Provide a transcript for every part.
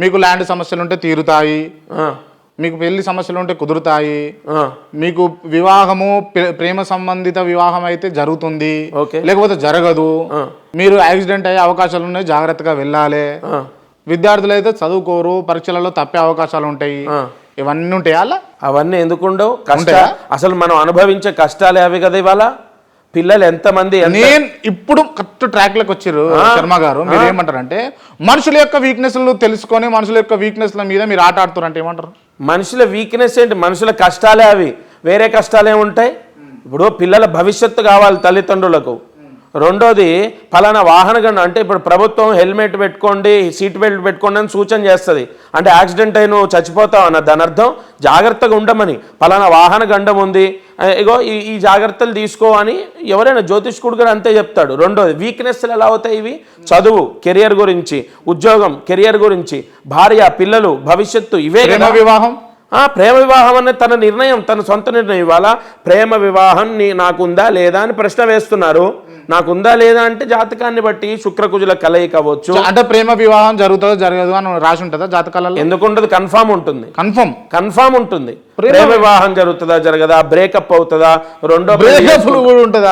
మీకు ల్యాండ్ సమస్యలు ఉంటే తీరుతాయి మీకు పెళ్ళి సమస్యలు ఉంటే కుదురుతాయి మీకు వివాహము ప్రే- ప్రేమ సంబంధిత వివాహం అయితే జరుగుతుంది. ఓకే. లేకపోతే జరగదు. మీరు యాక్సిడెంట్ అయ్యే అవకాశాలు ఉన్నాయి జాగ్రత్తగా వెళ్ళాలి. విద్యార్థులు అయితే చదువుకోరు పరీక్షలలో తప్పే అవకాశాలు ఉంటాయి. ఇవన్నీ ఉంటాయి అవన్నీ ఎందుకుండవు? కష్ట ఉంటాయా? అసలు మనం అనుభవించే కష్టాలే అవి కదా ఇవాళ? పిల్లలు ఎంతమంది ఎంత నేను ఇప్పుడు కరెక్ట్ ట్రాక్లకు వచ్చారు శర్మ గారు. మీరు ఏమంటారంటే మనుషుల యొక్క వీక్నెస్లు తెలుసుకొని మనుషుల యొక్క వీక్నెస్ల మీద మీరు ఆట ఆడుతారు అంటే ఏమంటారు? మనుషుల వీక్నెస్ ఏంటి? మనుషుల కష్టాలే అవి. వేరే కష్టాలే ఉంటాయి. ఇప్పుడు పిల్లల భవిష్యత్తు కావాలి తల్లిదండ్రులకు. రెండోది ఫలానా వాహన గండం అంటే ఇప్పుడు ప్రభుత్వం హెల్మెట్ పెట్టుకోండి సీట్ బెల్ట్ పెట్టుకోండి అని సూచన చేస్తుంది. అంటే యాక్సిడెంట్ అయిన నువ్వు చచ్చిపోతావు అన్న దాని అర్థం జాగ్రత్తగా ఉండమని. ఫలానా వాహన గండం ఉంది. ఇగో ఈ ఈ జాగ్రత్తలు తీసుకో అని ఎవరైనా జ్యోతిష్కుడు కూడా అంతే చెప్తాడు. రెండోది వీక్నెస్లు ఎలా అవుతాయి ఇవి? చదువు కెరియర్ గురించి ఉద్యోగం కెరియర్ గురించి భార్య పిల్లలు భవిష్యత్తు ఇవే వివాహం? ఆ ప్రేమ వివాహం అనేది తన నిర్ణయం తన సొంత నిర్ణయం ఇవాళ ప్రేమ వివాహం నీ నాకుందా లేదా అని ప్రశ్న వేస్తున్నారు. నాకుందా లేదా అంటే జాతకాన్ని బట్టి శుక్రకుజుల కలయిక అవ్వచ్చు. అంటే ప్రేమ వివాహం జరుగుతుందో జరగదు అని రాసి ఉంటుందా జాతకాలలో? ఎందుకుంటది కన్ఫామ్ ఉంటుంది. కన్ఫర్మ్ కన్ఫామ్ ఉంటుంది. ప్రేమ- వివాహం జరుగుతుందా జరగదా? బ్రేకప్ అవుతుందా? రెండో బ్రేకప్ కూడా ఉంటుంది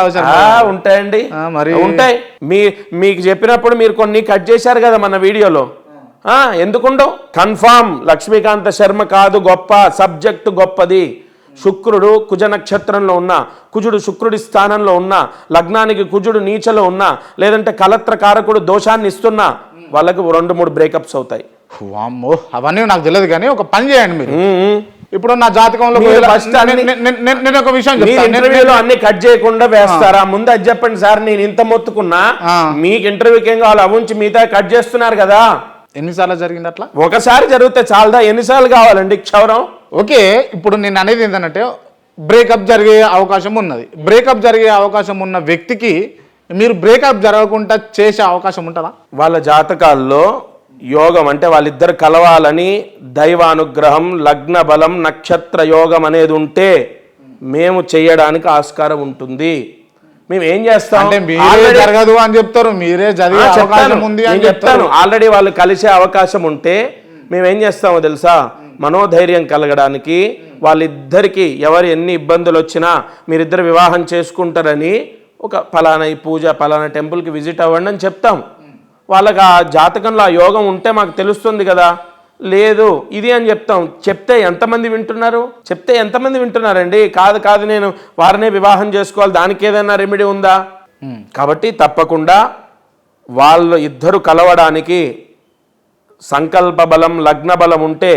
ఉంటాయండి. మరి- ఉంటాయి. మీ మీకు చెప్పినప్పుడు మీరు కొన్ని కట్ చేశారు కదా మన వీడియోలో. ఎందుకుండవు? కన్ఫామ్. లక్ష్మీకాంత శర్మ కాదు గొప్ప సబ్జెక్టు గొప్పది. శుక్రుడు కుజ నక్షత్రంలో ఉన్న కుజుడు శుక్రుడి స్థానంలో ఉన్న లగ్నానికి కుజుడు నీచలో ఉన్నా లేదంటే కలత్ర కారకుడు దోషాన్ని ఇస్తున్నా వాళ్ళకు రెండు మూడు బ్రేకప్స్ అవుతాయి. వామ్మో అవన్నీ నాకు తెలియదు కానీ ఒక పని చేయండి మీరు. ఇప్పుడు నా జాతకంలో నేను- ఒక విషయం ఇంటర్వ్యూలో అన్ని కట్ చేయకుండా వేస్తారా? ముందు అది చెప్పండి సార్ నేను ఇంత మొత్తుకున్నా. మీకు ఇంటర్వ్యూకి ఏం కావాలి అవి ఉంచి మిగతా కట్ చేస్తున్నారు కదా. ఎన్నిసార్లు జరిగింది అట్లా? ఒకసారి జరిగితే చాలదా? ఎన్నిసార్లు కావాలండి క్షౌరం? ఓకే ఇప్పుడు నేను అనేది ఏంటంటే బ్రేకప్ జరిగే అవకాశం ఉన్నది. బ్రేకప్ జరిగే అవకాశం ఉన్న వ్యక్తికి మీరు బ్రేకప్ జరగకుండా చేసే అవకాశం ఉంటుందా? వాళ్ళ జాతకాల్లో యోగం అంటే వాళ్ళిద్దరు కలవాలని దైవానుగ్రహం లగ్న బలం నక్షత్ర యోగం అనేది ఉంటే మేము చేయడానికి ఆస్కారం ఉంటుంది. మేము ఏం చేస్తాం? అంటే మీరే జరగదు అని చెప్తారు మీరే చెప్తాను. అవకాశం ఉంది అని చెప్తాను. ఆల్రెడీ వాళ్ళు కలిసే అవకాశం ఉంటే మేము ఏం చేస్తామో తెలుసా? మనోధైర్యం కలగడానికి వాళ్ళిద్దరికి ఎవరు ఎన్ని ఇబ్బందులు వచ్చినా మీరిద్దరు వివాహం చేసుకుంటారని ఒక ఫలానా ఈ పూజ ఫలానా టెంపుల్కి విజిట్ అవ్వండి అని చెప్తాం. వాళ్ళకి ఆ జాతకంలో ఆ యోగం ఉంటే మాకు తెలుస్తుంది కదా. లేదు ఇది అని చెప్తాం. చెప్తే ఎంతమంది వింటున్నారు? చెప్తే ఎంతమంది వింటున్నారండి? కాదు కాదు నేను వారినే వివాహం చేసుకోవాలి. దానికి ఏదైనా రెమెడీ ఉందా? కాబట్టి తప్పకుండా వాళ్ళు ఇద్దరు కలవడానికి సంకల్ప బలం లగ్న బలం ఉంటే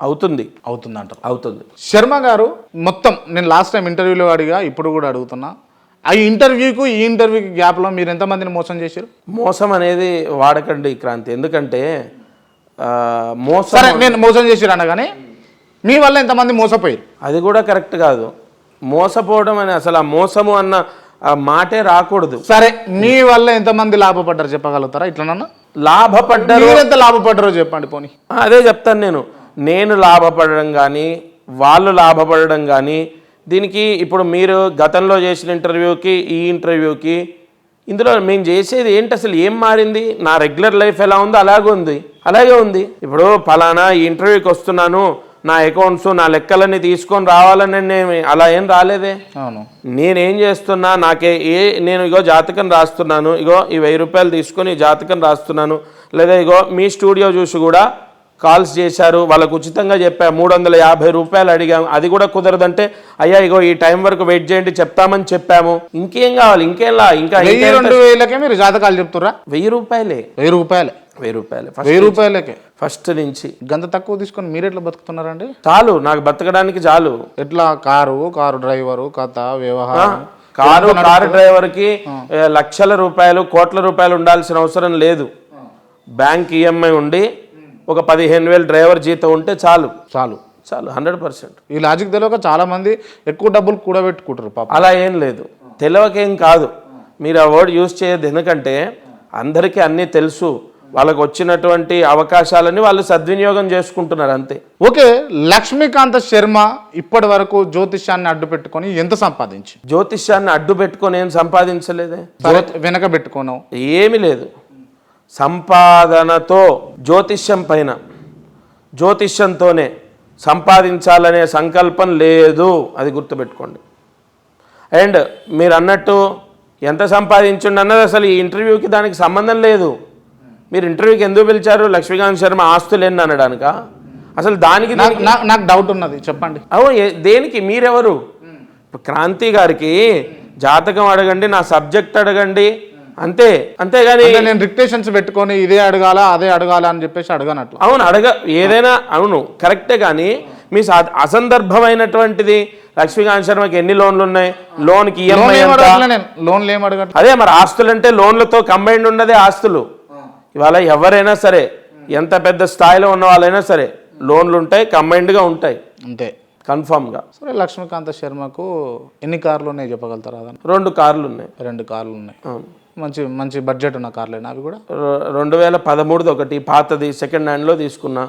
అవుతుంది. అవుతుంది అంటారు అవుతుంది. శర్మ గారు మొత్తం నేను లాస్ట్ టైం ఇంటర్వ్యూలో అడిగా ఇప్పుడు కూడా అడుగుతున్నా. ఆ ఇంటర్వ్యూకు ఈ ఇంటర్వ్యూకి గ్యాప్లో మీరు ఎంతమందిని మోసం చేశారు? మోసం అనేది వాడకండి క్రాంతి. ఎందుకంటే మోసం నేను మోసం చేశారు అనగానే మీ వల్ల ఎంతమంది మోసపోయారు? అది కూడా కరెక్ట్ కాదు. మోసపోవడం అని అసలు ఆ మోసము అన్న మాటే రాకూడదు. సరే మీ వల్ల ఎంతమంది లాభపడ్డారు చెప్పగలుగుతారా? ఇట్లనన్నా లాభపడ్డారు ఎంత లాభపడ్డారో చెప్పండి పోనీ. అదే చెప్తాను నేను. నేను లాభపడడం కానీ వాళ్ళు లాభపడడం కానీ దీనికి ఇప్పుడు మీరు గతంలో చేసిన ఇంటర్వ్యూకి ఈ ఇంటర్వ్యూకి ఇందులో మేము చేసేది ఏంటి అసలు? ఏం మారింది? నా రెగ్యులర్ లైఫ్ ఎలా ఉందో? అలాగే ఉంది. అలాగే ఉంది. ఇప్పుడు ఫలానా ఈ ఇంటర్వ్యూకి వస్తున్నాను. నా అకౌంట్స్ నా లెక్కలన్నీ తీసుకొని రావాలని నేను అలా ఏం రాలేదే? అవును. నేనేం చేస్తున్నా? నాకే ఏ నేను ఇగో జాతకం రాస్తున్నాను. ఇగో ఈ వెయ్యి రూపాయలు తీసుకొని జాతకం రాస్తున్నాను. లేదా ఇగో మీ స్టూడియో చూసి కూడా కాల్స్ చేశారు. వాళ్ళకు ఉచితంగా చెప్పా మూడు వందల యాభై రూపాయలు అడిగాం. అది కూడా కుదరదంటే అయ్యా ఇగో ఈ టైం వరకు వెయిట్ చేయండి చెప్తామని చెప్పాము. ఇంకేం కావాలి? ఇంకేంలా ఇంకా రెండు వేలకే మీరు జాతకాలు చెప్తుర్రా? వెయ్యి రూపాయలే. వెయ్యి రూపాయలే. వెయ్యి రూపాయలే. వెయ్యి రూపాయలకే. ఫస్ట్ నుంచి. గంత తక్కువ తీసుకొని మీరు ఎట్లా బతుకుతున్నారండి? చాలు నాకు బతకడానికి చాలు. ఎట్లా? కారు కారు డ్రైవరు కథ వ్యవహారం. కారు కారు డ్రైవర్కి లక్షల రూపాయలు కోట్ల రూపాయలు ఉండాల్సిన అవసరం లేదు. బ్యాంక్ ఈఎంఐ ఉండి ఒక పదిహేను వేలు డ్రైవర్ జీతం ఉంటే చాలు. చాలు. చాలు హండ్రెడ్ పర్సెంట్. ఈ లాజిక్ తెలియక చాలా మంది ఎక్కువ డబ్బులు కూడబెట్టుకుంటారు పాప. అలా ఏం లేదు. తెలియకేం కాదు. మీరు ఆ వర్డ్ యూజ్ చేయొద్దు. ఎందుకంటే అందరికీ అన్నీ తెలుసు. వాళ్ళకు వచ్చినటువంటి అవకాశాలని వాళ్ళు సద్వినియోగం చేసుకుంటున్నారు అంతే. ఓకే లక్ష్మీకాంత శర్మ ఇప్పటి వరకు జ్యోతిష్యాన్ని అడ్డు పెట్టుకొని ఎంత సంపాదించి జ్యోతిష్యాన్ని అడ్డు పెట్టుకొని ఏం సంపాదించలేదే? వెనక పెట్టుకోను ఏమీ లేదు. సంపాదనతో జ్యోతిష్యం పైన. జ్యోతిష్యంతోనే సంపాదించాలనే సంకల్పం లేదు అది గుర్తుపెట్టుకోండి. అండ్ మీరు అన్నట్టు ఎంత సంపాదించండి అన్నది అసలు ఈ ఇంటర్వ్యూకి దానికి సంబంధం లేదు. మీరు ఇంటర్వ్యూకి ఎందుకు పిలిచారు? లక్ష్మీకాంత్ శర్మ ఆస్తులు ఎన్ని అనడానిక? అసలు దానికి నాకు డౌట్ ఉన్నది చెప్పండి. అవును ఏ- దేనికి? మీరెవరు? క్రాంతి గారికి జాతకం అడగండి నా సబ్జెక్ట్ అడగండి అంతే అంతేగాని నేను రిక్టేషన్స్ పెట్టుకొని ఇదే అడగాల అదే అడగాల అని చెప్పేసి అడగనట్లు. అవును అడగ ఏదైనా అవును కరెక్టే కానీ మీ అసందర్భమైనటువంటిది లక్ష్మీకాంత్ శర్మకి ఎన్ని లోన్లు ఉన్నాయి? లోన్కి ఈఎంఐ నేను. లోన్లు ఏం అడగట్లే. అదే మరి ఆస్తులు అంటే లోన్లతో కంబైండ్ ఉన్నదే ఆస్తులు. ఇవాళ ఎవరైనా సరే ఎంత పెద్ద స్థాయిలో ఉన్న వాళ్ళైనా సరే లోన్లు ఉంటాయి కంబైండ్గా ఉంటాయి. అంతే. కన్ఫామ్గా సరే లక్ష్మీకాంత శర్మకు ఎన్ని కార్లు ఉన్నాయి చెప్పగలుగుతారా రెండు కార్లు ఉన్నాయి. రెండు కార్లు ఉన్నాయి. మంచి మంచి బడ్జెట్ ఉన్న కార్లేనా అవి కూడా? రెండు వేల పదమూడుది ఒకటి పాతది సెకండ్ హ్యాండ్లో తీసుకున్నా.